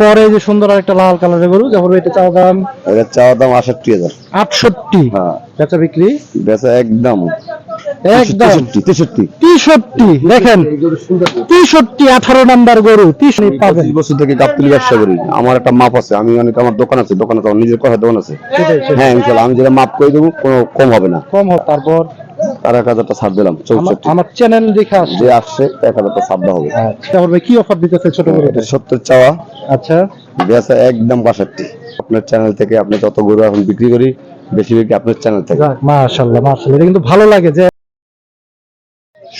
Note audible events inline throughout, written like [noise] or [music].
পরে যে সুন্দর একটা লাল কালারের গরু জাফর ভাই এটা চাওয়া দাম? এটা চাওয়া দাম আষট্টি হাজার। আটষট্টি? হ্যাঁ। বেচা বিক্রি? বেচা একদম। একদম? তেষট্টি। তেষট্টি দেখেন তেষট্টি আঠারো নাম্বার গরু তেষট্টি পাবেন। বছর থেকে গাবতলি ব্যবসা করি। আমার একটা মাপ আছে আমি অনেক আমার দোকান আছে দোকান আছে আমার নিজের কথা দোকান আছে। হ্যাঁ ইনশাল্লাহ আমি যেটা মাপ করে দেবো কোনো কম হবে না। কম হোক তারপর? আর এক হাজারটা ছাড় দিলাম চৌষট্টি। আমার চ্যানেল দেখে আসছে। যে আসছে এক হাজারটা ছাড় দেওয়া হবে। আচ্ছা, ভাই কি অফার দিতেছে ছোট গরু সত্তর চাওয়া। আচ্ছা। বেচা একদম বাষট্টি। আপনার চ্যানেল থেকে আপনি যত গরু এখন বিক্রি করি বেশি বিক্রি আপনার চ্যানেল থেকে। মাশাআল্লাহ মাশাআল্লাহ এটা কিন্তু ভালো লাগে যে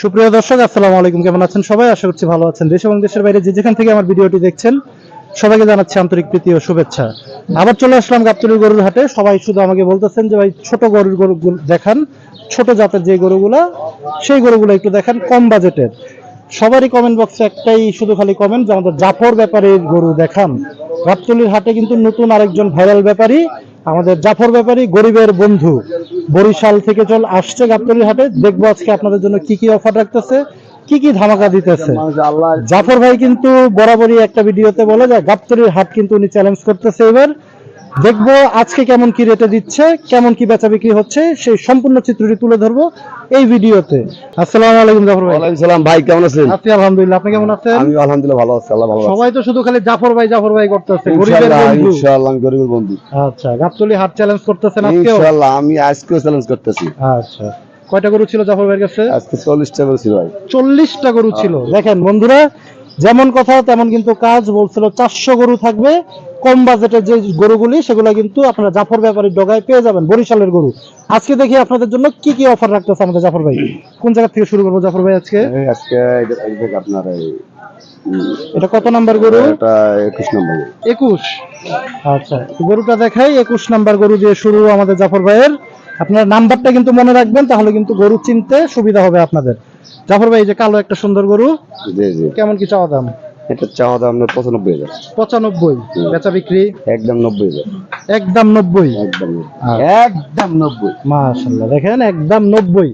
সুপ্রিয় দর্শক, আসসালামু আলাইকুম। কেমন আছেন সবাই? আশা করছি ভালো আছেন। দেশ এবং দেশের বাইরে যে যেখান থেকে আমার ভিডিওটি দেখছেন, সবাইকে জানাচ্ছি আন্তরিক প্রীতি ও শুভেচ্ছা। আবার চলে আসলাম গাবতলির গরুর হাটে। সবাই শুধু আমাকে বলতেছেন যে, ভাই, ছোট গরুর গরু দেখান। ছোট জাতের যে গরুগুলা, সেই গরুগুলো একটু দেখান কম বাজেটের। সবারই কমেন্ট বক্সে একটাই শুধু খালি কমেন্ট যে, আমাদের জাফর ব্যাপারীর গরু দেখান। গাবতলির হাটে কিন্তু নতুন আরেকজন ভাইরাল ব্যাপারী আমাদের জাফর ব্যাপারী, গরিবের বন্ধু। বরিশাল থেকে চল আসছে গাবতলির হাটে। দেখব আজকে আপনাদের জন্য কি কি অফার রাখতেছে, কি কি ধামাকা দিতেছে। জাফর ভাই কিন্তু বরাবরই একটা ভিডিওতে বলে যে গাবতলির হাট কিন্তু উনি চ্যালেঞ্জ করতেছে এবার। দেখব আজকে কেমন কি রেটে দিচ্ছে কেমন কি বেচা বিক্রি হচ্ছে সেই সম্পূর্ণ চিত্রটি তুলে ধরবো এই ভিডিওতে। আসসালামু আলাইকুম জাফর ভাই। ওয়ালাইকুম সালাম ভাই কেমন আছেন? আছি আলহামদুলিল্লাহ আপনি কেমন আছেন? আমি আলহামদুলিল্লাহ ভালো আছি আল্লাহ ভালো সবাই তো শুধু খালি জাফর ভাই জাফর ভাই করতেছে গরিবের বন্ধু। ইনশাআল্লাহ আমি গরিবের বন্ধু। আচ্ছা গাবতলি হাট চ্যালেঞ্জ করতেছেন আজকেও? ইনশাআল্লাহ আমি আজকেও চ্যালেঞ্জ করতেছি। আচ্ছা কয়টা গরু ছিল জাফর ভাইয়ের কাছে? আজকে চল্লিশটা করেছি ভাই। চল্লিশটা গরু ছিল। দেখেন বন্ধুরা যেমন কথা তেমন কিন্তু কাজ। বলছিল চারশো গরু থাকবে কম বাজেটের যে গরুগুলি সেগুলো কিন্তু আপনারা জাফর ব্যাপারীর ডগায় পেয়ে যাবেন বরিশালের গরু। আজকে দেখি আপনাদের জন্য কি কি অফার রাখতেছে আমাদের জাফর ভাই। কোন জায়গা থেকে শুরু করব জাফর ভাই আজকে? আজকে আপনার এটা কত নাম্বার গরু? এটা নম্বর আচ্ছা গরুটা দেখাই একুশ নাম্বার গরু দিয়ে শুরু আমাদের জাফর ভাইয়ের। আপনার নাম্বারটা কিন্তু মনে রাখবেন তাহলে কিন্তু গরু চিনতে সুবিধা হবে আপনাদের। জাফর ভাই যে কালো একটা সুন্দর গরু। জি জি। কেমন কি চাওয়া দাম? এটা চাওয়া দাম আপনার পঁচানব্বই হাজার। পঁচানব্বই বেচা বিক্রি? একদম নব্বই হাজার। একদম নব্বই? একদম আচ্ছা। একদম নব্বই। মাশাল্লাহ দেখেন একদম নব্বই।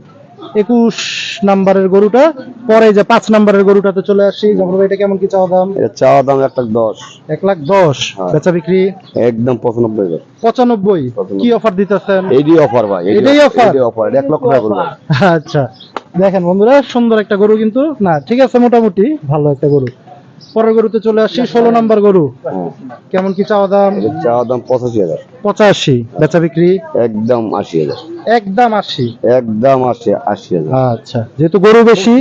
একুশ নাম্বারের গরুটা পরে যে পাঁচ নাম্বারের গরুটাতে চলে আসি। জাফর ভাই এটা কেমন কি চাওয়া দাম? চাওয়া দাম এক লাখ দশ। এক লাখ দশ হ্যাঁ। বেচা বিক্রি? একদম পঁচানব্বই হাজার। পঁচানব্বই। কি অফার দিতেছেন? এইটাই অফার ভাই এটাই? এটাই অফার এক লক্ষ টাকা আচ্ছা। দেখেন বন্ধুরা সুন্দর একটা গরু কিন্তু না ঠিক আছে মোটামুটি ভালো একটা গরু। পরের গরুতে চলে আসি ষোলো নাম্বার গরু। হ্যাঁ। কেমন কি চাওয়া দাম চাওয়া দাম পঁচাশি হাজার। পঁচাশি বেচা বিক্রি? একদম আশি হাজার। একদম আশি? একদম আশি আশি হাজার। আচ্ছা যেহেতু গরু বেশি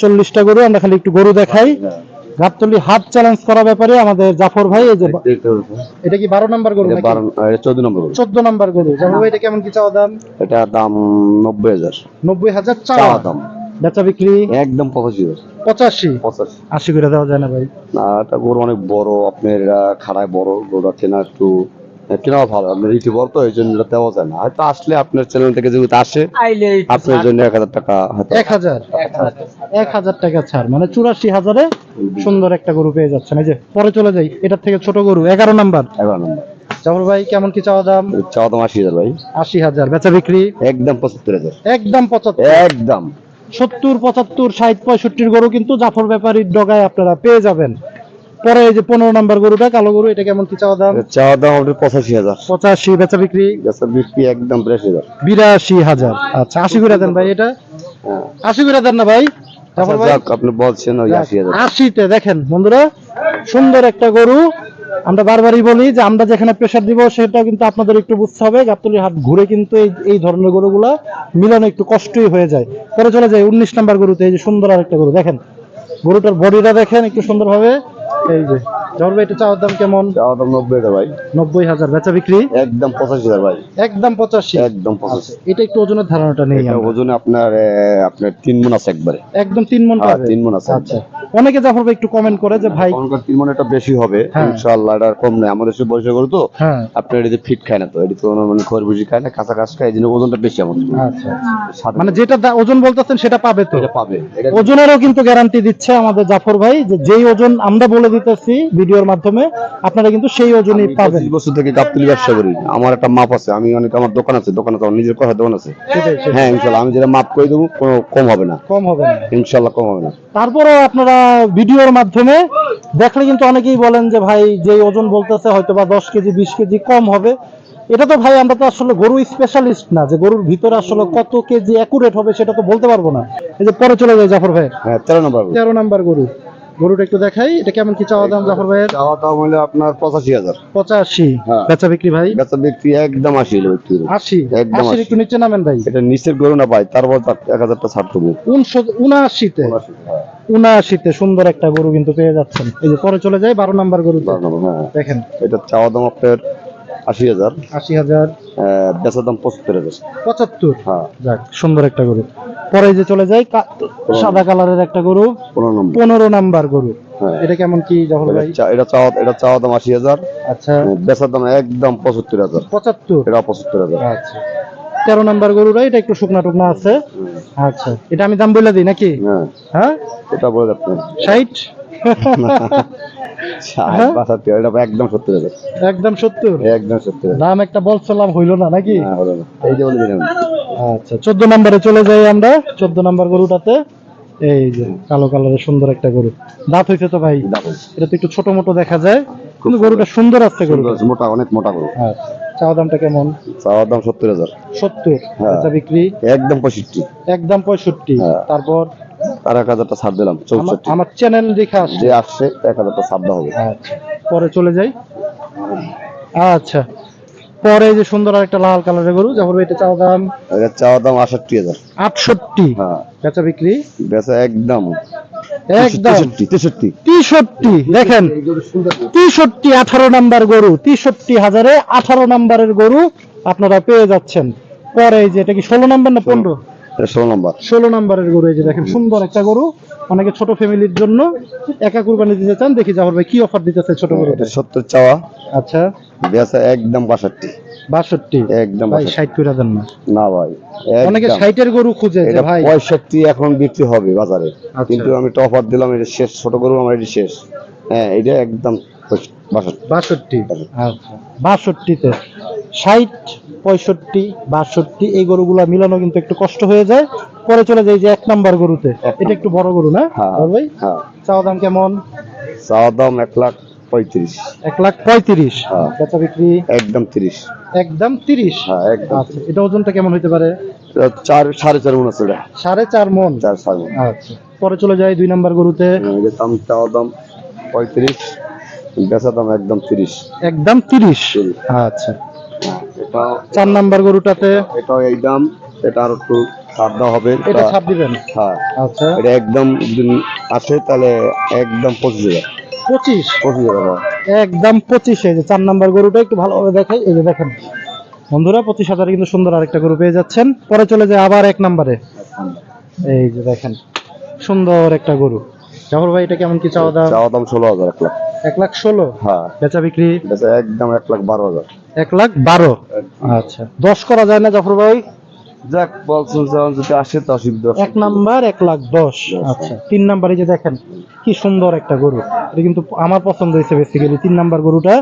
চল্লিশটা গরু আমরা খালি একটু গরু দেখাই। গাবতলি হাট চ্যালেঞ্জ করা ব্যাপারে আমাদের জাফর ভাই এই যে এটা কি বারো নাম্বার গরু চোদ্দ নম্বর গরু। চোদ্দ নাম্বার গরু। জাফর ভাই এটা কেমন কি চাওয়া দাম এটা দাম নব্বই হাজার। নব্বই হাজার চাওয়া। দাম। বেচা বিক্রি? একদম পঁচাশি। পঁচাশি? পঁচাশি। আশি করে দেওয়া যায় না ভাই। না এটা গরু অনেক বড় আপনার খাড়ায় বড় গরুটা কেনা একটু কেনাও ভালো আপনার ইটি বড় তো এই জন্য এটা দেওয়া যায় না। হয়তো আসলে আপনার চ্যানেল থেকে যেহেতু আসে আপনার জন্য এক হাজার টাকা এক হাজার। এক হাজার টাকা ছাড়। মানে চুরাশি হাজারে সুন্দর একটা গরু পেয়ে যাচ্ছেন। এই যে পরে চলে যাই। এটার থেকে ছোট গরু এগারো নাম্বার। এগারো নম্বর। জাফর ভাই কেমন কি চাওয়া দাম? চাওয়া দাম আশি হাজার ভাই। আশি হাজার। বেচা বিক্রি? একদম পঁচাত্তর হাজার। একদম পঁচাত্তর। একদম। সত্তর পঁচাত্তর ষাট পঁয়ষট্টির গরু কিন্তু জাফর ব্যাপারীর ডগায় আপনারা পেয়ে যাবেন। পরে এই যে পনেরো নাম্বার গরুটা কালো গরু এটা কেমন কি চাওয়া দাম? চাওয়া দাম আপনার পঁচাশি হাজার। পঁচাশি বেচা বিক্রি? গাছের বিক্রি একদম বিরাশি হাজার বিরাশি হাজার। আচ্ছা আশি করে দেন ভাই এটা? হ্যাঁ। আশি করে দেন না ভাই? আচ্ছা, আপনি বলছেন ওই আশি হাজার। আশিতে দেখেন বন্ধুরা সুন্দর একটা গরু। আমরা বারবারই বলি যে আমরা যেখানে প্রেশার দিব সেটা কিন্তু আপনাদের একটু বুঝতে হবে। গাবতলির হাট ঘুরে কিন্তু এই এই ধরনের গরুগুলা মিলানো একটু কষ্টই হয়ে যায়। পরে চলে যায় উনিশ নাম্বার গরুতে, এই যে সুন্দর আরেকটা গরু। দেখেন, গরুটার বডিটা দেখেন একটু সুন্দরভাবে। এই যে ভাই এটা চাওয়ার দাম কেমন? চাওয়া দাম নব্বই হাজার ভাই। নব্বই হাজার। বেচা বিক্রি? একদম পঁচাশি হাজার ভাই। একদম পঁচাশি? একদম পঁচাশি। এটা একটু ওজনের ধারণাটা নেই ওজনে আপনার আপনার তিন মন আছে একবারে। একদম তিন মন হ্যাঁ, তিন মন আছে। আচ্ছা। অনেকে জাফর ভাই একটু কমেন্ট করে যে ভাই এখনকার তিন মন বেশি হবে। হ্যাঁ। ইনশাআল্লাহ এটা কম নেই। আমাদের সে বয়সে গরু তো হ্যাঁ। আপনার এটি ফিট খায় না তো এটি তো মানে খরবুজি খায় না কাঁচা কাঁচ খায় এই জন্য ওজনটা বেশি আমাদের। আচ্ছা মানে যেটা ওজন বলতেছেন সেটা পাবে তো? পাবে। ওজনেরও কিন্তু গ্যারান্টি দিচ্ছে আমাদের জাফর ভাই যে যেই ওজন আমরা বলে দিতেছি ভিডিওর মাধ্যমে আপনারা কিন্তু সেই ওজনই পাবেন। বছর থেকে গাবতলি ব্যবসা করি। আমার একটা মাপ আছে আমি অনেক আমার দোকান আছে দোকান আছে আমার নিজের কথা দোকান আছে। হ্যাঁ ইনশাল্লাহ আমি যেটা মাপ করে দেবো কোনো কম হবে না। কম হবে না। ইনশাল্লাহ কম হবে না। তারপরে আপনারা ভিডিওর মাধ্যমে দেখলে কিন্তু অনেকেই বলেন যে ভাই যে ওজন বলতেছে হয়তো বা দশ কেজি বিশ কেজি কম হবে। এটা তো ভাই আমরা তো আসলে গরু স্পেশালিস্ট না। যে গরুর ভিতরে আসলে কত কেজি অ্যাকুরেট হবে সেটা তো বলতে পারব না। এই যে পরে চলে যায় জাফর ভাই। হ্যাঁ তেরো নম্বর তেরো নম্বর গরু। গরুটা একটু দেখাই এটা কেমন কি চাওয়া দাম জাফর ভাইয়ের? চাওয়া দাম হলো আপনার পঁচাশি হাজার। পঁচাশি। হ্যাঁ। বেচা বিক্রি ভাই? বেচা বিক্রি একদম আশি হলো একটু। আশি? একদম আশি। একটু নিচে নামেন ভাই। এটা নিচের গরু না পাই তারপর তার এক হাজারটা ছাড় দেবো। উনশ- উনআশিতে? হ্যাঁ, উনআশিতে সুন্দর একটা গরু কিন্তু পেয়ে যাচ্ছেন। এই যে পরে চলে যায় বারো নাম্বার গরু হ্যাঁ। দেখেন। এটা চাওয়া দাম আপনার আশি হাজার। আশি হাজার। বেচার দাম পঁচাত্তর হাজার। পঁচাত্তর? হ্যাঁ। যাক সুন্দর একটা গরু। পরে যে চলে যায় সাদা কালারের একটা গরু। পনেরো নাম্বার। গরু। হ্যাঁ। এটা কেমন কি জহর ভাই? এটা চাওয়া এটা চাওয়া দাম আশি হাজার। আচ্ছা। বেচার দাম একদম পঁচাত্তর হাজার। পঁচাত্তর? এটা পঁচাত্তর হাজার। আচ্ছা। তেরো নাম্বার গরুটা এটা একটু শুকনা টুকনা আছে। আচ্ছা। এটা আমি দাম বলে দিই নাকি? হ্যাঁ। হ্যাঁ? এটা বলে যাচ্ছে ষাট? [laughs] বাষট্টি এটা একদম সত্তর হাজার একদম সত্তর একদম সত্তর দাম একটা বলছিলাম হইল না নাকি? হ্যাঁ হলো না। এই যে বলে দিলাম। আচ্ছা চোদ্দ নম্বরে চলে যাই আমরা। চোদ্দ নম্বর গরুটাতে। এই যে কালো কালারের সুন্দর একটা গরু। দাঁত হয়েছে তো ভাই? এটা তো একটু ছোট মোটো দেখা যায়। কিন্তু গরুটা সুন্দর আছে গরু মোটা অনেক মোটা গরু। আচ্ছা চাওয়া দামটা কেমন? চাওয়ার দাম সত্তর হাজার। সত্তর হ্যাঁ। বিক্রি? একদম পঁয়ষট্টি। একদম পঁয়ষট্টি। হ্যাঁ। তারপর? আর এক হাজারটা ছাড় দিলাম চৌষট্টি। আমার চ্যানেল দেখে আসছে। যে আসছে এক হাজারটা ছাড় দেওয়া হবে। আচ্ছা পরে চলে যাই। আচ্ছা পরে যে সুন্দর আর একটা লাল কালারের গরু যখন এটা চাওয়া দাম? এর চাওয়ার দাম আষট্টি হাজার। আটষট্টি? হ্যাঁ। বেচা বিক্রি? বেচা একদম। একদম? তেষট্টি দেখেন। তেষট্টি আঠারো নাম্বার গরু তেষট্টি হাজারে আঠারো নাম্বারের গরু আপনারা পেয়ে যাচ্ছেন। পরে এই যে এটা কি ষোলো নাম্বার না পনেরো? এটা ষোলো নম্বর। ষোলো নাম্বারের গরু এই যে দেখেন সুন্দর একটা গরু। অনেকে ছোট ফ্যামিলির জন্য একা কুরবানি দিতে চান। দেখি যাবার ভাই কি অফার দিতেছে ছোট গরু সত্তর চাওয়া। আচ্ছা। বেচা একদম বাষট্টি। বাষট্টি? একদম ভাই ষাট করে দেন না। না ভাই অনেকে। ষাটের গরু খুঁজে যে ভাই। পঁয়ষট্টি এখন বিক্রি হবে বাজারে। আচ্ছা। কিন্তু আমি তো অফার দিলাম এটা শেষ। ছোট গরু আমার এটা শেষ। হ্যাঁ এটা একদম বাষট্টি। বাষট্টি। আচ্ছা। বাষট্টিতে। ষাট পঁয়ষট্টি বাষট্টি এই গরুগুলা মিলানো কিন্তু একটু কষ্ট হয়ে যায়। পরে চলে যায় যে এক নাম্বার গরুতে। এটা একটু বড় গরু না? হ্যাঁ ভাই? হ্যাঁ। চাওয়া দাম কেমন? চাওয়ার দাম এক লাখ পঁয়ত্রিশ। এক লাখ পঁয়ত্রিশ। হ্যাঁ। বেচা বিক্রি? একদম তিরিশ। একদম তিরিশ? একদম আচ্ছা এটা ওজনটা কেমন হতে পারে? চার সাড়ে চার মন আছে সাড়ে চার মন? চার সাড়ে মন। আচ্ছা পরে চলে যায় দুই নাম্বার গরুতে। দাম চাওয়ার দাম পঁয়ত্রিশ বেচা দাম একদম তিরিশ। একদম তিরিশ। আচ্ছা। এটা চার নাম্বার গরুটাতে? এটাও এই দাম এটা আর একটু ছাড় দেওয়া হবে। এটা এটা দিবেন? হ্যাঁ। আচ্ছা। এটা একদম যদি আসে তাহলে একদম পঁচিশ হাজার। পঁচিশ? পঁচিশ হাজার হ্যাঁ। একদম পঁচিশে যে চার নাম্বার গরুটা একটু ভালোভাবে দেখাই। এই যে দেখেন বন্ধুরা পঁচিশ হাজারে কিন্তু সুন্দর আরেকটা গরু পেয়ে যাচ্ছেন। পরে চলে যায় আবার এক নাম্বারে। এই যে দেখেন সুন্দর একটা গরু। জাফর ভাই এটা কেমন কি চাওয়া দাম? চাওয়া দাম ষোলো হাজার এক লাখ। এক লাখ ষোলো? হ্যাঁ। বেচা বিক্রি? বেচা একদম এক লাখ বারো হাজার। এক লাখ বারো? আচ্ছা। দশ করা যায় না জাফর ভাই? যাক বলছেন যখন যদি আসে তো অসুবিধা এক নাম্বার এক লাখ দশ। আচ্ছা। তিন নাম্বারে যে দেখেন কি সুন্দর একটা গরু। এটা কিন্তু আমার পছন্দ হয়েছে বেসিক্যালি তিন নাম্বার গরুটা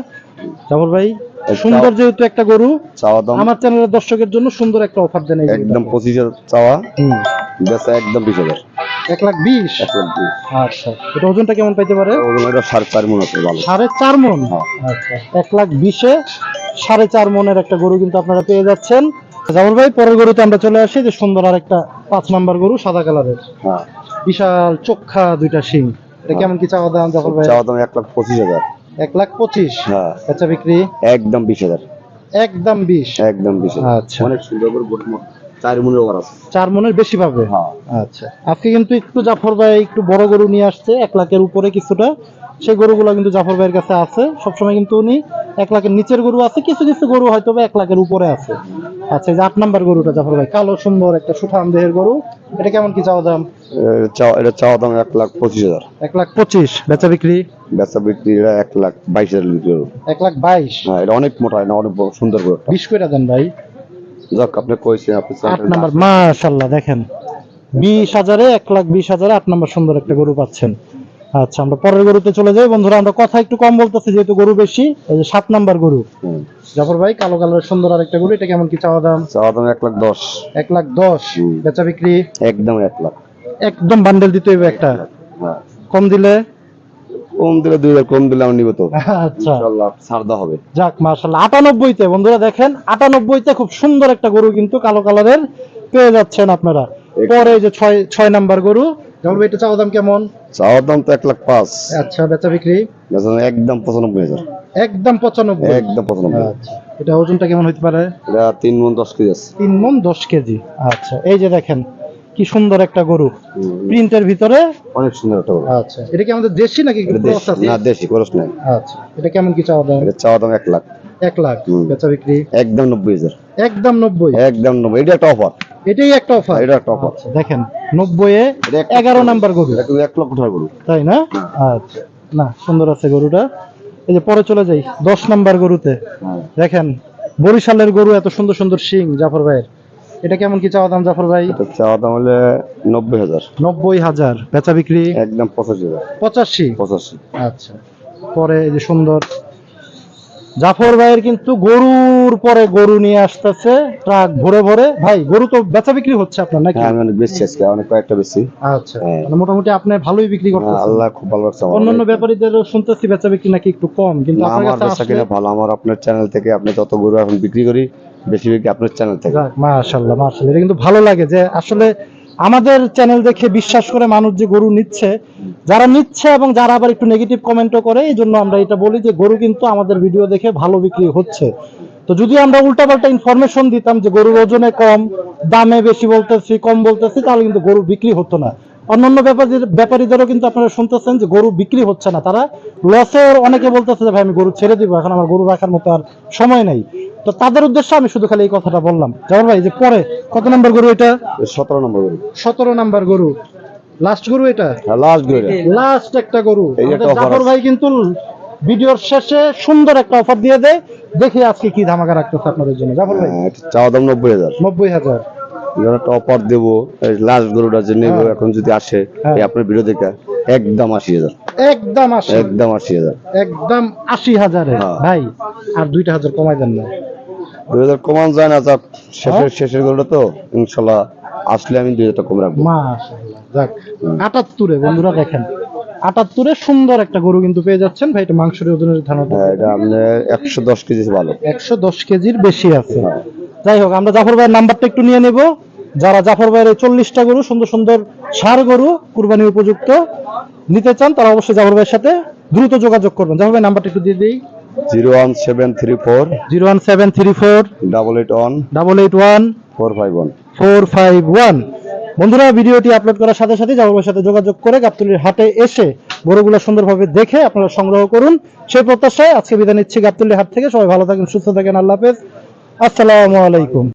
জাফর ভাই সুন্দর যেহেতু একটা গরু চাওয়া দাম আমার চ্যানেলের দর্শকের জন্য সুন্দর একটা অফার দেন একদম পঁচিশ হাজার চাওয়া। হুম। একদম বিশ হাজার। এক লাখ বিশ? এক লাখ বিশ। আচ্ছা। এটা ওজনটা কেমন পাইতে পারে? ওজন এটা সাড়ে চার মন আছে ভালো। সাড়ে চার মন? হ্যাঁ। আচ্ছা। এক লাখ বিশে সাড়ে চার মনের একটা গরু কিন্তু আপনারা পেয়ে যাচ্ছেন। জামুল ভাই পরের গরুতে আমরা চলে আসি যে সুন্দর আর একটা পাঁচ নাম্বার গরু সাদা কালারের। হ্যাঁ। বিশাল চোখা দুইটা শিং। এটা কেমন কি চাওয়া দাম জাফর ভাই? চাওয়া দাম এক লাখ পঁচিশ হাজার। এক লাখ পঁচিশ? হ্যাঁ। বেচা বিক্রি? একদম বিশ হাজার। একদম বিশ? একদম বিশ আচ্ছা। অনেক সুন্দর করে চার মনের ওভার আছে। চার মনের বেশি পাবে? হ্যাঁ। আচ্ছা। আজকে কিন্তু একটু জাফর ভাই একটু বড় গরু নিয়ে আসছে এক লাখের উপরে কিছুটা। সেই গরুগুলো কিন্তু জাফর ভাইয়ের কাছে আছে। সবসময় কিন্তু উনি এক লাখের নিচের গরু আছে কিছু কিছু গরু হয়তো এক লাখের উপরে আছে। আচ্ছা এই যে আট নাম্বার গরুটা জাফর ভাই কালো সুন্দর একটা সুঠাম দেহের গরু। এটা কেমন কি চাওয়া দাম? এটা চাওয়া দাম এক লাখ পঁচিশ হাজার। এক লাখ পঁচিশ বেচা বিক্রি? বেচা বিক্রি এটা এক লাখ বাইশ হাজার লিটার এক লাখ বাইশ? হ্যাঁ এটা অনেক মোটা না অনেক সুন্দর করে বিশ করে দেন ভাই। যাক আপনি কইছেন আপনি আট নাম্বার মাশাল্লাহ দেখেন। বিশ হাজারে এক লাখ বিশ হাজারে আট নাম্বার সুন্দর একটা গরু পাচ্ছেন। আচ্ছা আমরা পরের গরুতে চলে যাই। বন্ধুরা আমরা কথা একটু কম বলতেছি যেহেতু গরু বেশি এই যে সাত নাম্বার গরু। জাফর ভাই কালো কালারের সুন্দর আরেকটা গরু এটা কেমন কি চাওয়া দাম? চাওয়া দাম এক লাখ দশ। এক লাখ দশ বেচা বিক্রি? একদম এক লাখ। একদম বান্ডেল দিতে হইবে একটা। কম দিলে? কম দিলে দুই হাজার কম দিলে আমি নিবো তো। আচ্ছা। ছাড় হবে। যাক মার্শাল্লাহ আটানব্বইতে বন্ধুরা দেখেন আটানব্বইতে খুব সুন্দর একটা গরু কিন্তু কালো কালারের পেয়ে যাচ্ছেন আপনারা। পরে যে ছয় ছয় নাম্বার গরু জাফর ভাই? এটা চাওয়া দাম কেমন? দাম তো এক লাখ পাঁচ। আচ্ছা বেচা বিক্রি? একদম পঁচানব্বই হাজার। একদম পঁচানব্বই? একদম পঁচানব্বই। আচ্ছা এটা ওজনটা কেমন হতে পারে? এটা তিন মন দশ কেজি আছে। তিন মন দশ কেজি। আচ্ছা এই যে দেখেন কি সুন্দর একটা গরু। প্রিন্টের ভিতরে? অনেক সুন্দর একটা গরু। আচ্ছা এটা কি আমাদের দেশি নাকি দেশি। আছে? না দেশি খরচ নাই। আচ্ছা এটা কেমন কি চাওয়া দাম? এটা চাওয়া দাম এক লাখ। এক লাখ বেচা বিক্রি। একদম নব্বই হাজার। একদম নব্বই? একদম নব্বই। এটা একটা অফার এটাই একটা অফার এটা একটা অফার আচ্ছা দেখেন নব্বই এ এগারো নাম্বার গরু। এক লক্ষ টাকা গরু। তাই না? আচ্ছা না সুন্দর আছে গরুটা। এই যে পরে চলে যাই দশ নাম্বার গরুতে। হ্যাঁ। দেখেন বরিশালের গরু এত সুন্দর সুন্দর শিং জাফর ভাইয়ের। এটা কেমন কি চাওয়া দাম জাফর ভাই? চাওয়া দাম হলে নব্বই হাজার। নব্বই হাজার। বেচা বিক্রি? একদম পঁচাশি হাজার। পঁচাশি? পঁচাশি। আচ্ছা। পরে এই যে সুন্দর জাফর ভাইয়ের কিন্তু গরুর পরে গরু নিয়ে আসতেছে ট্রাক ভরে ভরে। ভাই গরু তো বেচা বিক্রি হচ্ছে আপনার নাকি? হ্যাঁ আমি অনেক বেশি আজকে অনেক কয়েকটা বেশি আচ্ছা হ্যাঁ। মানে মোটামুটি আপনি ভালোই বিক্রি হ্যাঁ, করতেছেন। আল্লাহ খুব ভালো আমার। অন্যান্য ব্যাপারীদেরও শুনতেছি বেচা বিক্রি নাকি একটু কম কিন্তু আপনার আমার কাছে বেচা কিনা ভালো আমার আপনার চ্যানেল থেকে আপনি যত গরু এখন বিক্রি করি বেশি বিক্রি আপনার চ্যানেল থেকে। মাশাআল্লাহ মাশাআল্লাহ এটা কিন্তু ভালো লাগে যে আসলে আমাদের চ্যানেল দেখে বিশ্বাস করে মানুষ যে গরু নিচ্ছে, যারা নিচ্ছে এবং যারা আবার একটু নেগেটিভ কমেন্টও করে এই জন্য আমরা এটা বলি যে গরু কিন্তু আমাদের ভিডিও দেখে ভালো বিক্রি হচ্ছে। তো যদি আমরা উল্টাপাল্টা ইনফরমেশন দিতাম যে গরুর ওজনে কম, দামে বেশি বলতেছি, কম বলতেছি, তাহলে কিন্তু গরু বিক্রি হতো না। অন্যান্য ব্যাপারী, ব্যাপারীদেরও কিন্তু আপনারা শুনতেছেন যে গরু বিক্রি হচ্ছে না। তারা লসে অনেকে বলতেছে যে, ভাই, আমি গরু ছেড়ে দিব, এখন আমার গরু রাখার মতো আর সময় নাই। তো তাদের উদ্দেশ্যে আমি শুধু খালি এই কথাটা বললাম। যেমন ভাই যে পরে কত নম্বর গরু এটা? সতেরো নম্বর গরু। সতেরো নাম্বার গরু। লাস্ট গরু এটা? হ্যাঁ লাস্ট গরু লাস্ট একটা গরু। জাফর ভাই কিন্তু ভিডিওর শেষে সুন্দর একটা অফার দিয়ে দেয়। দেখি আজকে কি ধামাকা রাখতেছে আপনাদের জন্য। জাফর ভাই? হ্যাঁ, চাওয়া দাম নব্বই হাজার। নব্বই হাজার। একটা অফার দেবো। লাস্ট গরুটা যে নেব হ্যাঁ। এখন যদি আসে হ্যাঁ। আপনার ভিডিও দেখে একদম আশি হাজার। একদম আশি। একদম আশি হাজার। একদম আশি হাজারে। হ্যাঁ। ভাই আর দুইটা হাজার কমাই দেন না। দুই হাজার কমান যায় না যাক শেষের হ্যাঁ? শেষের গরুটা তো ইনশাল্লাহ আসলে আমি দুই হাজার কম রাখব। যাক আটাত্তরে বন্ধুরা দেখেন আটাত্তরে সুন্দর একটা গরু কিন্তু পেয়ে যাচ্ছেন। ভাই এটা মাংসের ওজনের ধারণা হ্যাঁ, এটা আপনার একশো দশ কেজি ভালো। একশো দশ কেজির বেশি আছে। হ্যাঁ। যাই হোক আমরা জাফর ভাইয়ের নাম্বারটা একটু নিয়ে নেব। যারা জাফর ভাইয়ের এই চল্লিশটা গরু সুন্দর সুন্দর সার গরু কুরবানি উপযুক্ত নিতে চান তারা অবশ্যই জাফর ভাইয়ের সাথে দ্রুত যোগাযোগ করবেন। জাফর ভাই নাম্বারটা একটু দিয়ে দিই। Zero one seven three four zero one seven three four double eight one double eight one four five one four five one বন্ধুরা ভিডিওটি আপলোড করার সাথে সাথে জামাবের সাথে যোগাযোগ করে গাবতলির হাটে এসে গরুগুলো সুন্দরভাবে দেখে আপনারা সংগ্রহ করুন। সেই প্রত্যাশায় আজকে বিদায় নিচ্ছি গাবতলির হাট থেকে। সবাই ভালো থাকেন সুস্থ থাকেন। আল্লাহ হাফেজ। আসসালামু আলাইকুম।